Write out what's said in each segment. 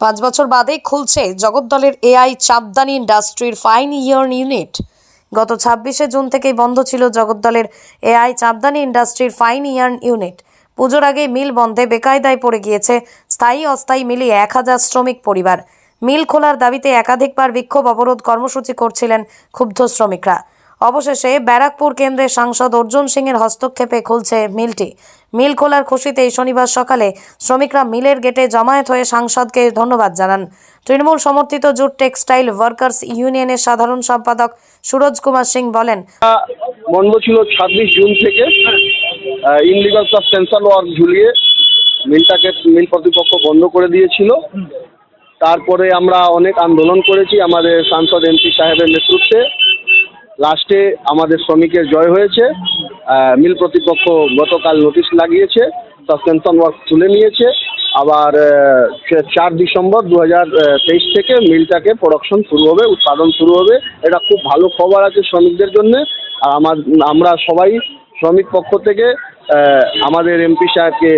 পাঁচ বছর বাদে খুলছে জগদ্দলের এআই চাপদানি ইন্ডাস্ট্রির ফাইন ইয়ার্ন ইউনিট। গত ছাব্বিশে জুন থেকেই বন্ধ ছিল জগদ্দলের এআই চাপদানি ইন্ডাস্ট্রির ফাইন ইয়ার্ন ইউনিট। পুজোর আগে মিল বন্ধে বেকায়দায় পড়ে গিয়েছে স্থায়ী অস্থায়ী মিলিয়ে এক হাজার শ্রমিক পরিবার। মিল খোলার দাবিতে একাধিকবার বিক্ষোভ অবরোধ কর্মসূচি করছিলেন ক্ষুব্ধ শ্রমিকরা। অবশেষে ব্যারাকপুর কেন্দ্রের সাংসদ অর্জুন সিংয়ের হস্তক্ষেপে খুলছে মিলটি। মিল খোলার খুশিতে শনিবার সকালে শ্রমিকরা মিলের গেটে জমায়েত হয়ে সাংসদকে ধন্যবাদ জানান। তৃণমূল সমর্থিত জুট টেক্সটাইল ওয়ার্কার্স ইউনিয়নের সাধারণ সম্পাদক সুরজ কুমার সিং বলেন, বন্ধ ছিল ছাব্বিশ জুন থেকে ইনলিগাল সাবস্টেন্সাল ওয়ার্ক ঝুলিয়ে মিলটাকে, মিল কর্তৃপক্ষ বন্ধ করে দিয়েছিল। তারপরে আমরা অনেক আন্দোলন করেছি আমাদের সাংসদ এমপি সাহেবের নেতৃত্বে। লাস্টে আমাদের শ্রমিকের জয় হয়েছে। মিল প্রতিপক্ষ গতকাল নোটিশ লাগিয়েছে, সাসপেনশন ওয়ার্ক তুলে নিয়েছে। আবার চার ডিসেম্বর দু তেইশ থেকে মিলটাকে প্রোডাকশন শুরু হবে, উৎপাদন শুরু হবে। এটা খুব ভালো খবর আছে শ্রমিকদের জন্য। আর আমার, আমরা সবাই শ্রমিক পক্ষ থেকে আমাদের এমপি সাহেবকে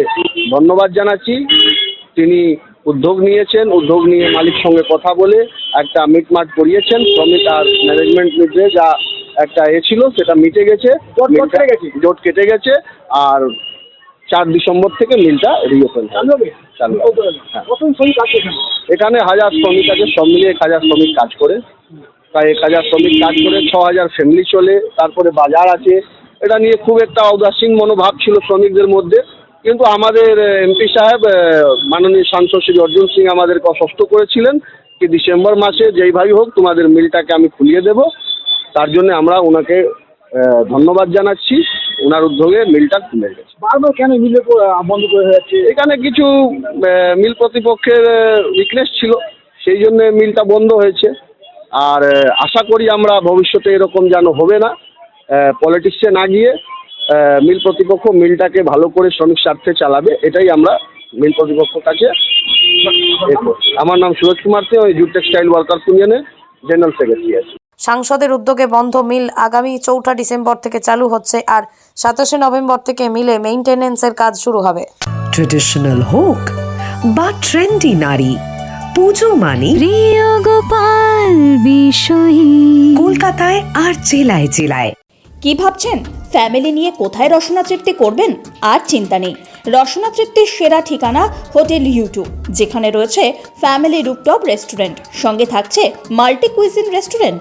ধন্যবাদ জানাচ্ছি। তিনি উদ্যোগ নিয়েছেন, উদ্যোগ নিয়ে মালিক সঙ্গে কথা বলে একটা মিটমাট করিয়েছেন। শ্রমিক আর ম্যানেজমেন্ট মিটে যা একটা এ ছিল সেটা মিটে গেছে। জোট কেটে গেছে? আর চার ডিসেম্বর থেকে মিলটা রিওপেন। হ্যাঁ। এখানে? হাজার শ্রমিক আছে সব মিলিয়ে এক হাজার শ্রমিক কাজ করে। প্রায় এক হাজার শ্রমিক কাজ করে ছ হাজার ফ্যামিলি চলে তারপরে বাজার আছে। এটা নিয়ে খুব একটা উদাসীন মনোভাব ছিল শ্রমিকদের মধ্যে। কিন্তু আমাদের এমপি সাহেব মাননীয় সাংসদ শ্রী অর্জুন সিং আমাদেরকে অসুস্থ করেছিলেন। কি ডিসেম্বর মাসে যেইভাবেই হোক তোমাদের মিলটাকে আমি খুলিয়ে দেব। তার জন্য আমরা ওনাকে ধন্যবাদ জানাচ্ছি। ওনার উদ্যোগে মিলটা খুলে গেছে। বারবার কেন মিলে বন্ধ করে যাচ্ছে এখানে কিছু মিল প্রতিপক্ষের উইকনেস ছিল। সেই জন্য মিলটা বন্ধ হয়েছে। আর আশা করি আমরা ভবিষ্যতে এরকম যেন হবে না। পলিটিক্সে না গিয়ে মিল প্রতিপক্ষ মিলটাকে ভালো করে শ্রমিক স্বার্থে চালাবে। এটাই আমরা মিল কর্তৃপক্ষের কাছে আমার নাম সুরজ কুমার সিং ওই জুট টেক্সটাইল ওয়ার্কার্স ইউনিয়নের জেনারেল সেক্রেটারি আছি। সাংসদের উদ্যোগে বন্ধ মিল আগামী চৌঠা ডিসেম্বর থেকে চালু হচ্ছে আর সাতাশে নভেম্বর থেকে মিলে মেইনটেনেন্সের কাজ শুরু হবে। ট্রেডিশনাল হোক বা ট্রেন্ডি নারী পুজো মানে প্রিয় গোপাল বিষয়ী। কলকাতায় আর জেলায় জেলায়। কি ভাবছেন? ফ্যামিলি নিয়ে কোথায় রসনা তৃপ্তি করবেন? আর চিন্তা নেই। রসনা তৃপ্তির সেরা ঠিকানা হোটেল ইউটিউব যেখানে রয়েছে ফ্যামিলি রুপটপ রেস্টুরেন্ট সঙ্গে থাকছে multi cuisine restaurant.